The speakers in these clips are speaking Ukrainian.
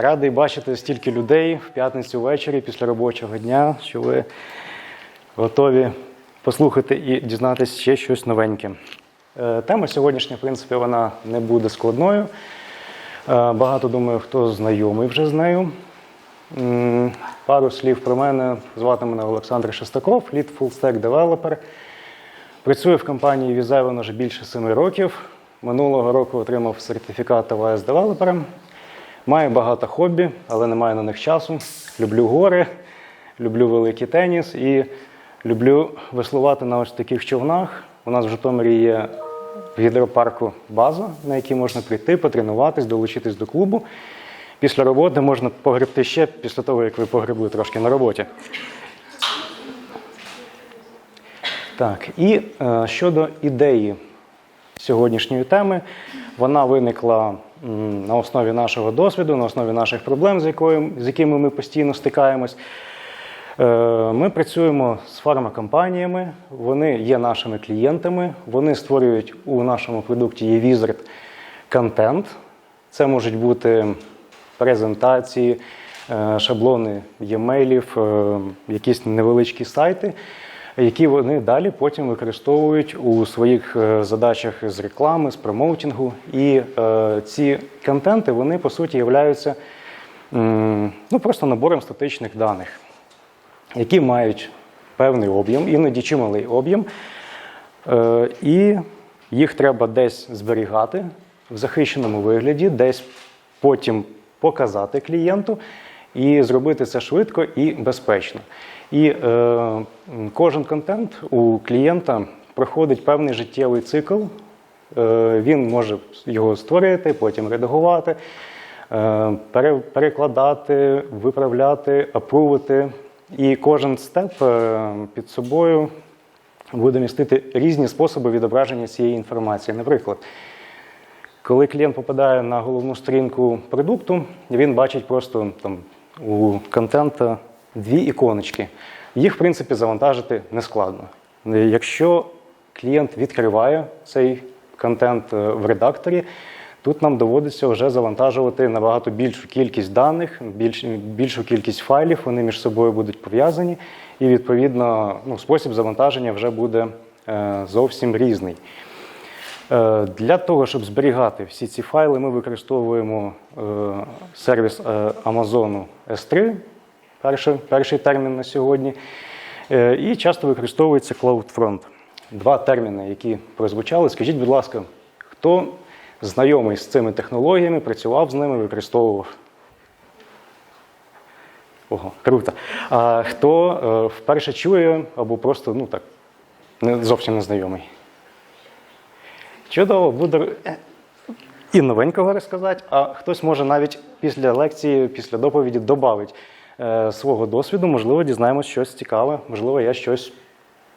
Радий бачити стільки людей в п'ятницю ввечері після робочого дня, що ви готові послухати і дізнатися ще щось новеньке. Е, Тема сьогоднішня, в принципі, вона не буде складною. Е, Багато думаю, хто знайомий вже з нею. Пару слів про мене. Звати мене Олександр Шестаков, лід фулстек девелопер. Працюю в компанії Візевен вже більше семи років. Минулого року отримав сертифікат АВС девелопером. Маю багато хобі, але не маю на них часу. Люблю гори, люблю великий теніс і люблю веслувати на ось таких човнах. У нас в Житомирі є в гідропарку база, на якій можна прийти, потренуватись, долучитись до клубу. Після роботи можна погребти ще після того, як ви погребли трошки на роботі. Так, і е, щодо ідеї сьогоднішньої теми, вона виникла на основі нашого досвіду, на основі наших проблем, з, якою, з якими ми постійно стикаємось. Е, Ми працюємо з фармакомпаніями, вони є нашими клієнтами, вони створюють у нашому продукті eWizard контент. Це можуть бути презентації, е, шаблони e-mailів, е, якісь невеличкі сайти, які вони далі потім використовують у своїх е, задачах з реклами, з промоутингу. І е, ці контенти вони по суті являються ну, просто набором статичних даних які мають певний об'єм, іноді чималий об'єм, Е, і їх треба десь зберігати в захищеному вигляді, десь потім показати клієнту і зробити це швидко і безпечно. І е, кожен контент у клієнта проходить певний життєвий цикл. Е, Він може його створити, потім редагувати, е, перекладати, виправляти, апрувити. І кожен степ е, під собою буде містити різні способи відображення цієї інформації. Наприклад, коли клієнт попадає на головну сторінку продукту, він бачить просто там у контента дві іконочки. Їх, в принципі, завантажити нескладно. Якщо клієнт відкриває цей контент е, в редакторі, тут нам доводиться вже завантажувати набагато більшу кількість даних, більш, більшу кількість файлів, вони між собою будуть пов'язані, і відповідно ну, спосіб завантаження вже буде е, зовсім різний. Е, Для того, щоб зберігати всі ці файли, ми використовуємо е, сервіс е, Amazon S3, перший, перший термін на сьогодні, Е, і часто використовується CloudFront. Два терміни, які прозвучали. Скажіть, будь ласка, хто знайомий з цими технологіями, працював з ними, використовував? Ого, круто. А хто е, вперше чує або просто ну так, не, зовсім не знайомий? Чудово, буду е, і новенького розказати, а хтось може навіть після лекції, після доповіді додати е, свого досвіду, можливо, дізнаємось щось цікаве, можливо, я щось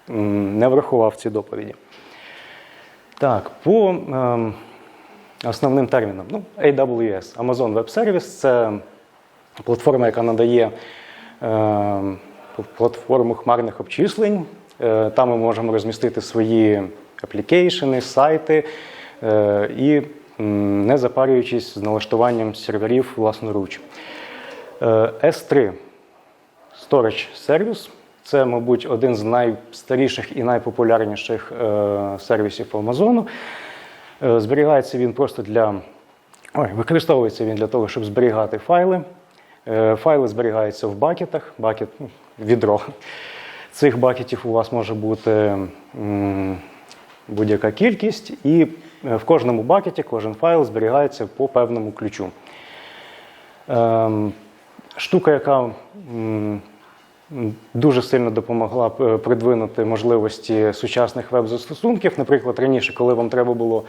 не врахував в цій доповіді. Так, по ем, основним термінам. Ну, AWS, Amazon Web Service це платформа, яка надає е, платформу хмарних обчислень. Е, там ми можемо розмістити свої аплікейшени, сайти е, і не запарюючись з налаштуванням серверів власноруч. Е, S3 Storage Service це, мабуть, один з найстаріших і найпопулярніших е, сервісів Амазону. Е, Зберігається він просто для ой, використовується він для того, щоб зберігати файли. Е, Файли зберігаються в бакетах, бакет, ну, відро. Цих бакетів у вас може бути будь-яка кількість, і е, в кожному бакеті кожен файл зберігається по певному ключу. Штука, яка дуже сильно допомогла е, придвинути можливості сучасних веб-застосунків. Наприклад, раніше, коли вам треба було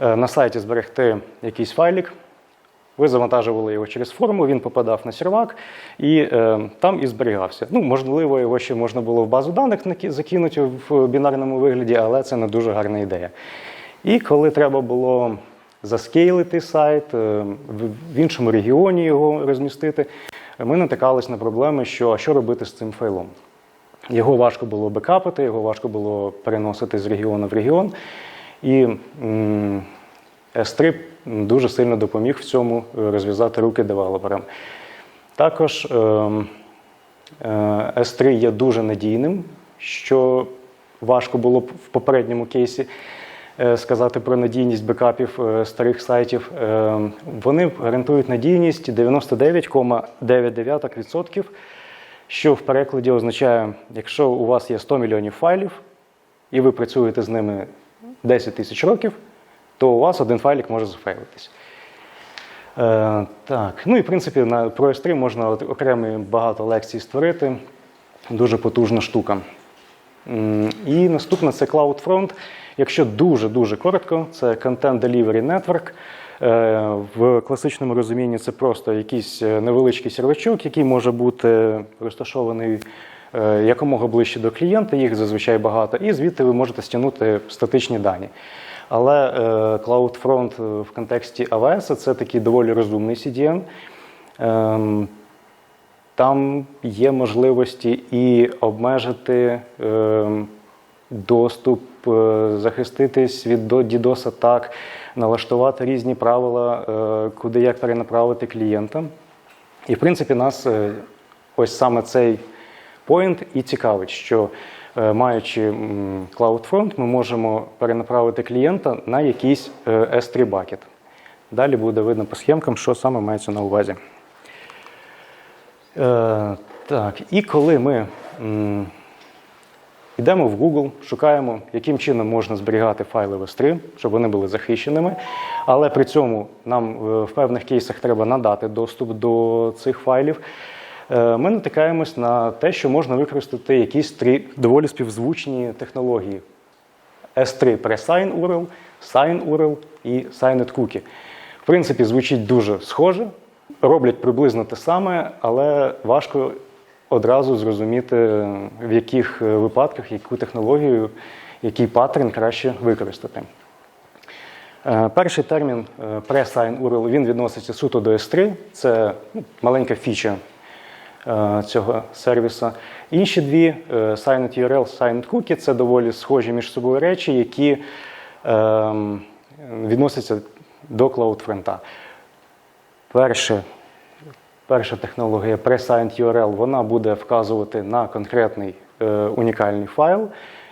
е, на сайті зберегти якийсь файлік, ви завантажували його через форму, він попадав на сервак і е, там і зберігався. Ну, можливо, його ще можна було в базу даних закинути в бінарному вигляді, але це не дуже гарна ідея. І коли треба було заскейлити сайт, е, в- іншому регіоні його розмістити, ми натикались на проблеми, що а що робити з цим файлом. Його важко було бекапити, його важко було переносити з регіону в регіон. І м, S3 дуже сильно допоміг в цьому е, розв'язати руки девелоперам. Також е, S3 є дуже надійним, що важко було в попередньому кейсі сказати про надійність бекапів е, старих сайтів. Е, Вони гарантують надійність 99,99%, що в перекладі означає, якщо у вас є 100 мільйонів файлів, і ви працюєте з ними 10 тисяч років, то у вас один файлик може зафейлитись. Е, так, ну і в принципі на про S3 можна окремі багато лекцій створити. Дуже потужна штука. І наступне це CloudFront. Якщо дуже-дуже коротко, це Content Delivery Network. Е, В класичному розумінні це просто якийсь е, невеличкий сервачок, який може бути розташований е, якомога ближче до клієнта, їх зазвичай багато, і звідти ви можете стягнути статичні дані. Але CloudFront в контексті AWS це такий доволі розумний CDN. Ем, там є можливості і обмежити ем, доступ, е, захиститись від DDoS атак, налаштувати різні правила, е, куди як перенаправити клієнта. І в принципі нас е, ось саме цей поінт і цікавить, що маючи CloudFront, ми можемо перенаправити клієнта на якийсь е, S3 бакет. Далі буде видно по схемкам, що саме мається на увазі. Так, і коли ми йдемо в Google, шукаємо, яким чином можна зберігати файли в S3, щоб вони були захищеними, але при цьому нам е, в певних кейсах треба надати доступ до цих файлів. е, Ми натикаємось на те, що можна використати якісь три доволі співзвучні технології: S3 Presign URL, Sign URL і Signed Cookie. В принципі, звучить дуже схоже, роблять приблизно те саме, але важко одразу зрозуміти, в яких е, випадках, яку технологію, який паттерн краще використати. Е, Перший термін е, pre-sign URL він відноситься суто до S3. Це ну, маленька фіча цього сервіса. Інші дві Signed URL, Signed Cookie це доволі схожі між собою речі, які ем, відносяться до CloudFront. Перше, перша технологія Pre-Signed URL вона буде вказувати на конкретний е, унікальний файл.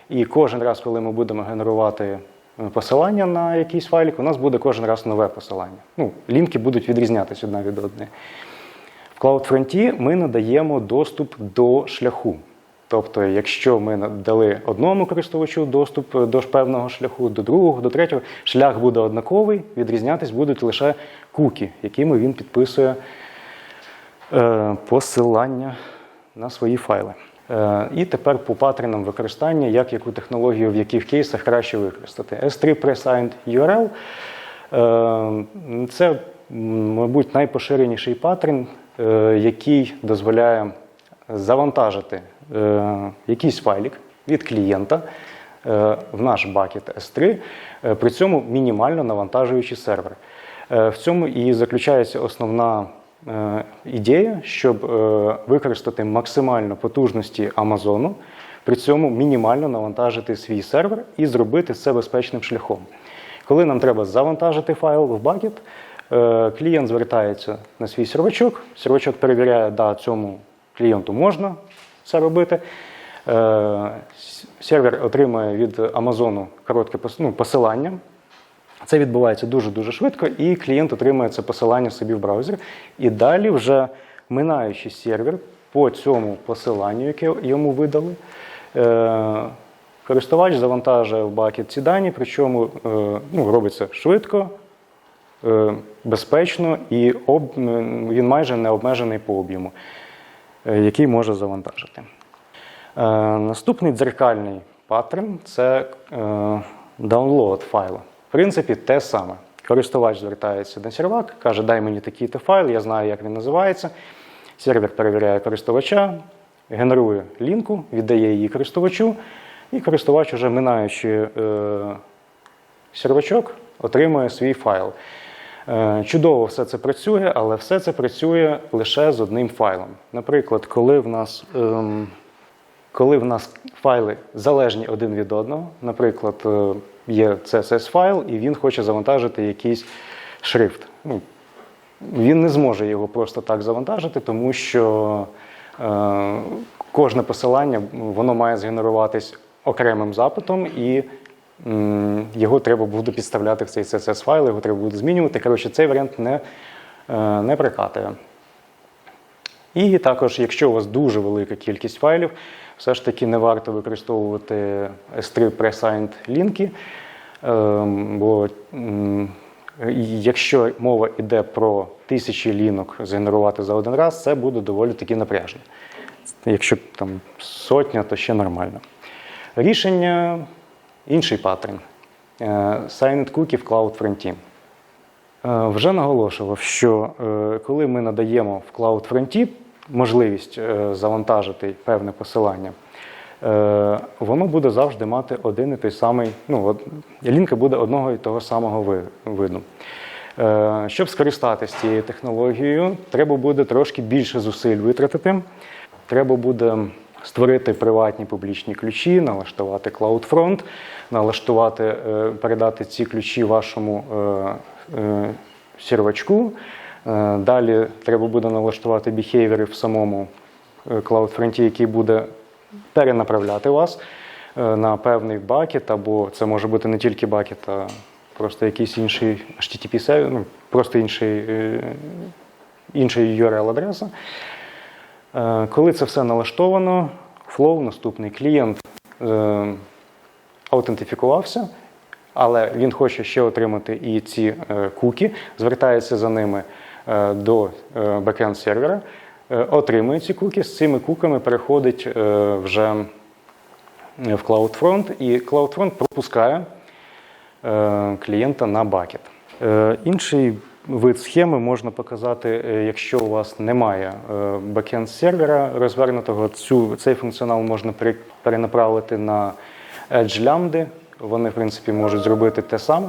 І кожен раз, коли ми будемо генерувати е, посилання на якийсь файлик, у нас буде кожен раз нове посилання. Ну, лінки будуть відрізнятися одна від одної. В CloudFront ми надаємо доступ до шляху. Тобто, якщо ми надали одному користувачу доступ е, до певного шляху, до другого, до третього, шлях буде однаковий, відрізнятись будуть лише куки, якими він підписує посилання на свої файли. Е, І тепер по паттернам використання, як яку технологію в яких кейсах краще використати. S3 Presigned URL е, це, мабуть, найпоширеніший паттерн, е, який дозволяє завантажити е, якийсь файлик від клієнта е, в наш бакет S3, е, при цьому мінімально навантажуючи сервер. Е, В цьому і заключається основна е, ідея, щоб е, використати максимально потужності Амазону, при цьому мінімально навантажити свій сервер і зробити це безпечним шляхом. Коли нам треба завантажити файл в бакет, е, клієнт звертається на свій сервачок, сервачок перевіряє, да, цьому клієнту можна це робити. Е, Сервер отримує від Амазону коротке ну, посилання. Це відбувається дуже-дуже швидко, і клієнт отримує це посилання собі в браузер. І далі, вже минаючи сервер по цьому посиланню, яке йому видали, е, користувач завантажує в бакет ці дані, причому е, ну, робиться швидко, е, безпечно і об, він майже не обмежений по об'єму, який може завантажити. Наступний дзеркальний паттерн це download файлу. В принципі, те саме. Користувач звертається на сервак, каже, дай мені такий-то файл, я знаю, як він називається. Сервер перевіряє користувача, генерує лінку, віддає її користувачу, і користувач, уже минаючи е, сервачок, отримує свій файл. Е, Чудово все це працює, але все це працює лише з одним файлом. Наприклад, коли в нас, ем, коли в нас файли залежні один від одного, наприклад, е, є CSS файл, і він хоче завантажити якийсь шрифт. Ну, він не зможе його просто так завантажити, тому що е, кожне посилання воно має згенеруватись окремим запитом, і м, його треба буде підставляти в цей CSS файл, його треба буде змінювати. Коротше, цей варіант не, е, не прикатує. І також, якщо у вас дуже велика кількість файлів, все ж таки не варто використовувати S3 Presigned лінки, ем, бо якщо мова йде про тисячі лінок згенерувати за один раз, це буде доволі таки напряжно. Якщо там сотня, то ще нормально. Рішення інший паттерн. Е, Signed Cookie в CloudFront. Е, Вже наголошував, що е, коли ми надаємо в CloudFront можливість е, завантажити певне посилання, е, воно буде завжди мати один і той самий, ну, лінка буде одного і того самого виду. Е, Щоб скористатися цією технологією, треба буде трошки більше зусиль витратити. Треба буде створити приватні публічні ключі, налаштувати CloudFront, налаштувати, передати ці ключі вашому сервачку. Е, Далі треба буде налаштувати біхейвери в самому е, CloudFront, який буде перенаправляти вас е, на певний бакет, або це може бути не тільки бакет, а просто якийсь інший HTTP сервер, ну, просто інший, е, інший URL-адреса. Е, Коли це все налаштовано, Flow, наступний клієнт е, аутентифікувався, але він хоче ще отримати і ці е, куки, звертається за ними е, до е, бекенд сервера, е, отримує ці куки, з цими куками переходить е, вже в CloudFront, і CloudFront пропускає клієнта на бакет. Інший вид схеми можна показати, якщо у вас немає бекенд сервера розвернутого, цю, цей функціонал можна перенаправити на Edge лямбди. Вони, в принципі, можуть зробити те саме,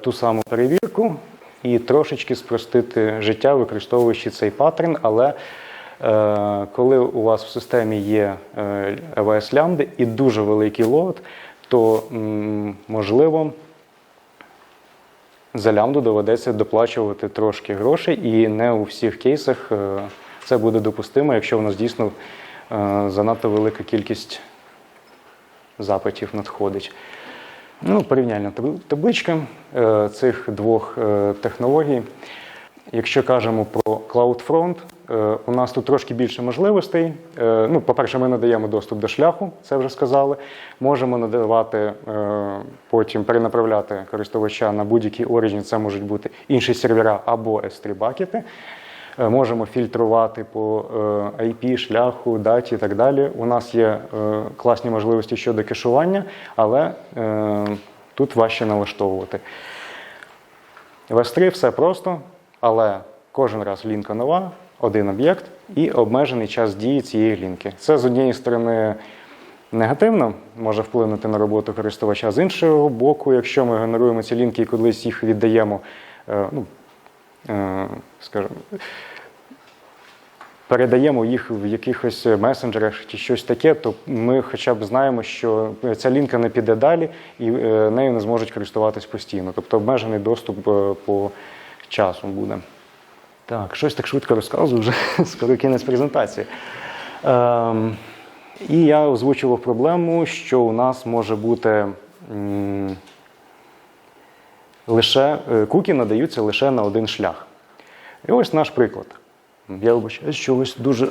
ту саму перевірку і трошечки спростити життя, використовуючи цей паттерн, але Е, Коли у вас в системі є е, AWS лямбди і дуже великий лот, то м, можливо за лямбду доведеться доплачувати трошки грошей, і не у всіх кейсах е, це буде допустимо, якщо у нас дійсно е, занадто велика кількість запитів надходить. Ну, порівняльна таб- табличка е, цих двох е, технологій. Якщо кажемо про CloudFront, е, у нас тут трошки більше можливостей. Ну, по-перше, ми надаємо доступ до шляху, це вже сказали. Можемо надавати потім перенаправляти користувача на будь-який Origin, це можуть бути інші сервера або S3 бакети. Е, Можемо фільтрувати по е, IP, шляху, даті і так далі. У нас є е, класні можливості щодо кешування, але е, тут важче налаштовувати. В S3 все просто, але кожен раз лінка нова, один об'єкт і обмежений час дії цієї лінки. Це з однієї сторони негативно може вплинути на роботу користувача. З іншого боку, якщо ми генеруємо ці лінки і колись їх віддаємо, е, ну, е, скажімо, передаємо їх в якихось месенджерах чи щось таке, то ми хоча б знаємо, що ця лінка не піде далі і е, нею не зможуть користуватись постійно. Тобто обмежений доступ е, по часу буде. Так, щось так швидко розказую, вже скоро кінець презентації. Ем, і я озвучував проблему, що у нас може бути м, лише е, куки надаються лише на один шлях. І ось наш приклад. Я вибачаю, що ось дуже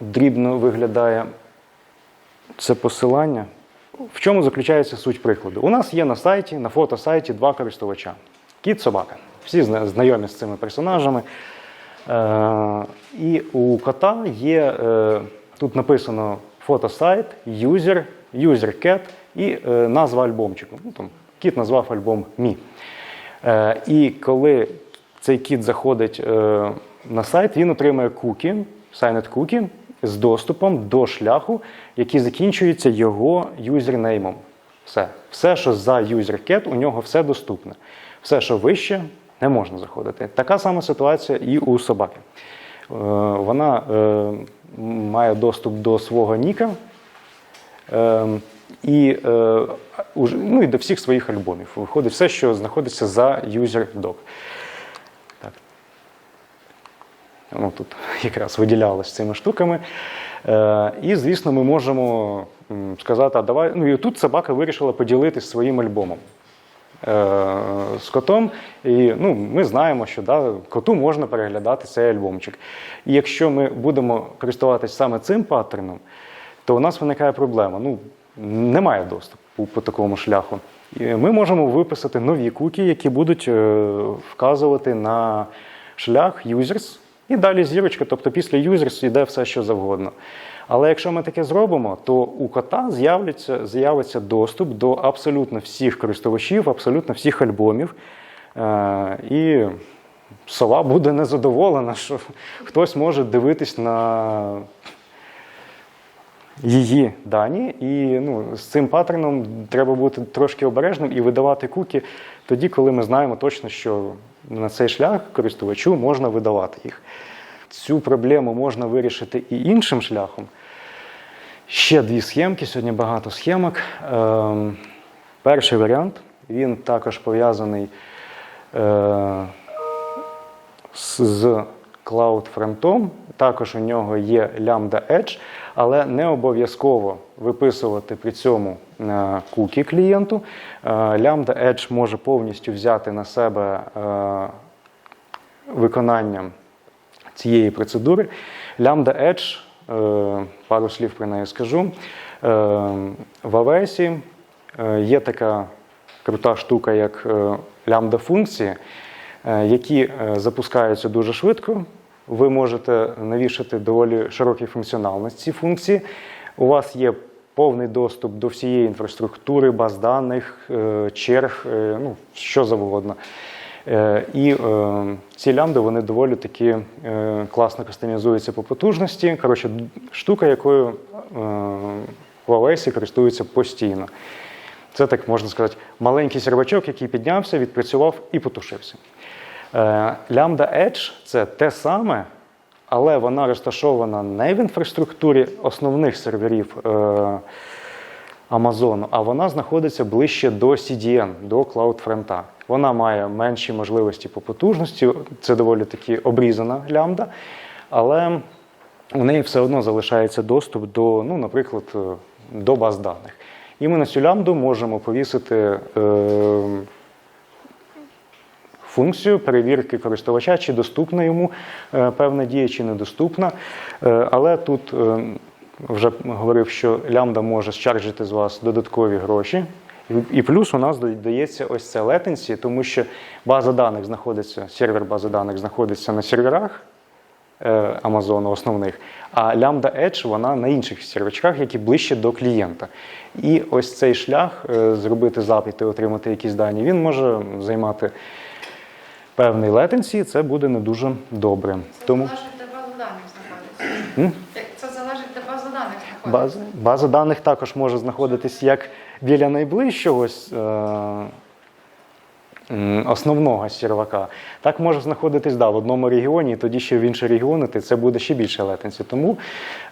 дрібно виглядає це посилання. В чому заключається суть прикладу? У нас є на сайті, на фотосайті два користувача: кіт, собака. Всі знайомі з цими персонажами. Е, і у кота є е, тут написано фотосайт, юзер, юзер-кет і е, назва альбомчику. Ну, там, кіт назвав альбом Мі. Е, і коли цей кіт заходить е, на сайт, він отримує кукі, signed кукі з доступом до шляху, який закінчується його юзернеймом. Все. Все, що за юзер-кет, у нього все доступне. Все, що вище, не можна заходити. Така сама ситуація і у собаки. Е, Вона е, має доступ до свого ніка, Ем, і, е, ну, і до всіх своїх альбомів. Виходить все, що знаходиться за user.doc. Так. Ну, тут якраз виділялось цими штуками. Е, і, звісно, ми можемо сказати, а давай. Ну і тут собака вирішила поділитися своїм альбомом е, з котом. І ну, ми знаємо, що да, коту можна переглядати цей альбомчик. І якщо ми будемо користуватися саме цим паттерном, то у нас виникає проблема. Ну, немає доступу по такому шляху. Ми можемо виписати нові куки, які будуть е, вказувати на шлях users, і далі зірочка, тобто після users йде все, що завгодно. Але якщо ми таке зробимо, то у кота з'явиться, з'явиться доступ до абсолютно всіх користувачів, абсолютно всіх альбомів. Е, і сова буде незадоволена, що хтось може дивитись на її дані, і ну, з цим паттерном треба бути трошки обережним і видавати куки тоді, коли ми знаємо точно, що на цей шлях користувачу можна видавати їх. Цю проблему можна вирішити і іншим шляхом. Ще дві схемки, сьогодні багато схемок. Ем, перший варіант, він також пов'язаний е, з- з CloudFront. Також у нього є Lambda Edge, але не обов'язково виписувати при цьому е, куки клієнту. Е, Lambda Edge може повністю взяти на себе е, виконання цієї процедури. Lambda Edge, пару слів про неї скажу. В е, є така крута штука, як лямбда функції, е, які запускаються дуже швидко. Ви можете навішати доволі широкий функціонал на ці функції. У вас є повний доступ до всієї інфраструктури, баз даних, е, черг, е, ну, що завгодно. Е, І ці лямбди вони доволі таки класно кастомізуються по потужності. Коротше, штука, якою в AWS користуються постійно. Це так можна сказати, маленький сервачок, який піднявся, відпрацював і потушився. Е, Lambda Edge це те саме, але вона розташована не в інфраструктурі основних серверів е, Амазону, а вона знаходиться ближче до CDN, до CloudFront. Вона має менші можливості по потужності, це доволі таки обрізана лямбда, але у неї все одно залишається доступ до, ну, наприклад, е, до баз даних. І ми на цю лямбду можемо повісити е, функцію перевірки користувача, чи доступна йому е, певна дія, чи недоступна. Е, Але тут е, вже говорив, що лямбда може счарджити з вас додаткові гроші. І- плюс у нас додається ось це latency, тому що база даних знаходиться, сервер бази даних знаходиться на серверах Амазону основних, а Lambda Edge вона на інших сервачках, які ближче до клієнта. І ось цей шлях зробити запит і отримати якісь дані, він може займати певний latency, це буде не дуже добре. Це Тому залежить, де база даних знаходиться. Це залежить, де база даних знаходиться. база, база даних також може знаходитись як біля найближчого е, основного сервака, так може знаходитись да, в одному регіоні, і тоді ще в інші регіони, це буде ще більше летенці. Тому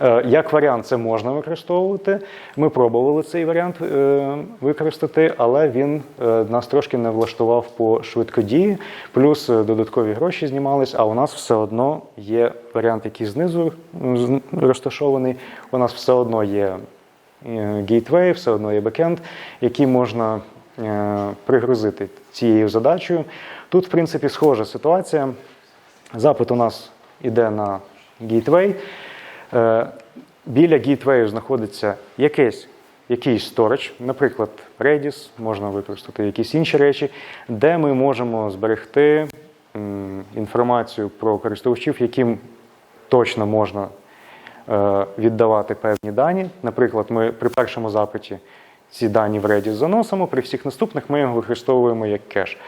е, як варіант це можна використовувати. Ми пробували цей варіант е, використати, але він е, нас трошки не влаштував по швидкодії, плюс додаткові гроші знімались, а у нас все одно є варіант, який знизу розташований. У нас все одно є гейтвей, все одно є бекенд, який можна пригрузити цією задачею. Тут, в принципі, схожа ситуація. Запит у нас іде на гейтвей. Е, Біля гейтвею знаходиться якийсь, якийсь сторож, наприклад, Redis, можна використати якісь інші речі, де ми можемо зберегти інформацію про користувачів, яким точно можна е, віддавати певні дані. Наприклад, ми при першому запиті ці дані в Redis заносимо, при всіх наступних ми його використовуємо як кеш.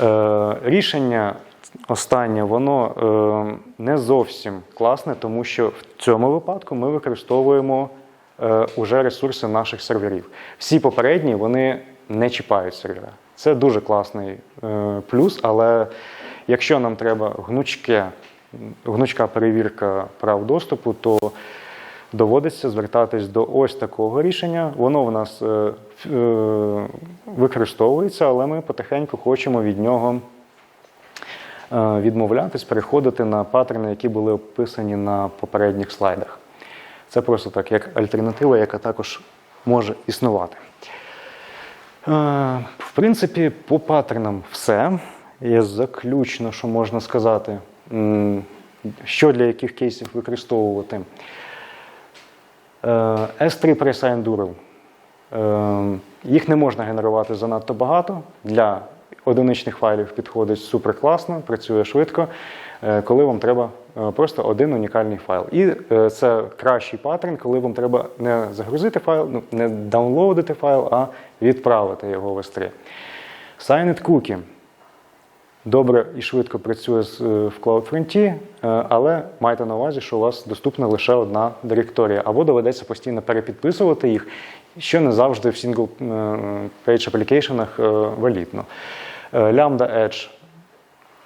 Е, Рішення останнє, воно е, не зовсім класне, тому що в цьому випадку ми використовуємо е, уже ресурси наших серверів. Всі попередні вони не чіпають сервера. Це дуже класний е, плюс, але якщо нам треба гнучке, гнучка перевірка прав доступу, то доводиться звертатись до ось такого рішення. Воно в нас е, е, використовується, але ми потихеньку хочемо від нього е, відмовлятись, переходити на паттерни, які були описані на попередніх слайдах. Це просто так, як альтернатива, яка також може існувати. Е, В принципі, по паттернам все. Є заключно, що можна сказати, що для яких кейсів використовувати. Е, S3 Press Enduro. Їх не можна генерувати занадто багато. Для одиничних файлів підходить супер класно, працює швидко, е, коли вам треба е, просто один унікальний файл. І е, це кращий паттерн, коли вам треба не загрузити файл, ну, не даунлоадити файл, а відправити його в S3. Signed Cookie добре і швидко працює е, в CloudFront, е, але майте на увазі, що у вас доступна лише одна директорія, або доведеться постійно перепідписувати їх, що не завжди в single е, page аплікейшенах валідно. Lambda Edge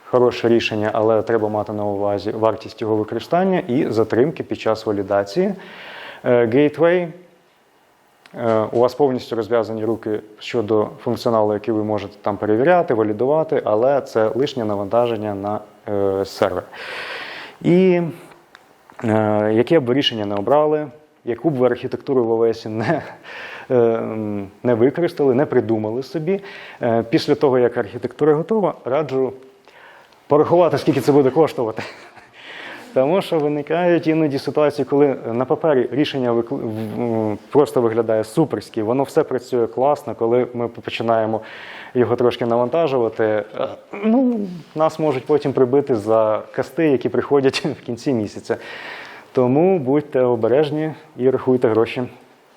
хороше рішення, але треба мати на увазі вартість його використання і затримки під час валідації. Gateway У вас повністю розв'язані руки щодо функціоналу, який ви можете там перевіряти, валідувати, але це лишнє навантаження на е, сервер. І е, яке б рішення не обрали, яку б ви архітектуру в ОВС не, е, не використали, не придумали собі, е, після того, як архітектура готова, раджу порахувати, скільки це буде коштувати. Тому що виникають іноді ситуації, коли на папері рішення просто виглядає суперськи, воно все працює класно. Коли ми починаємо його трошки навантажувати, е, ну, нас можуть потім прибити за касти, які приходять в кінці місяця. Тому будьте обережні і рахуйте гроші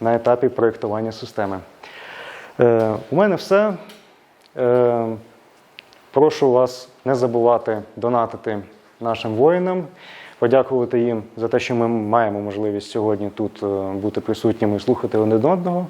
на етапі проєктування системи. Е, у мене все. Е, Прошу вас не забувати донатити нашим воїнам, подякувати їм за те, що ми маємо можливість сьогодні тут е, бути присутніми і слухати один одного.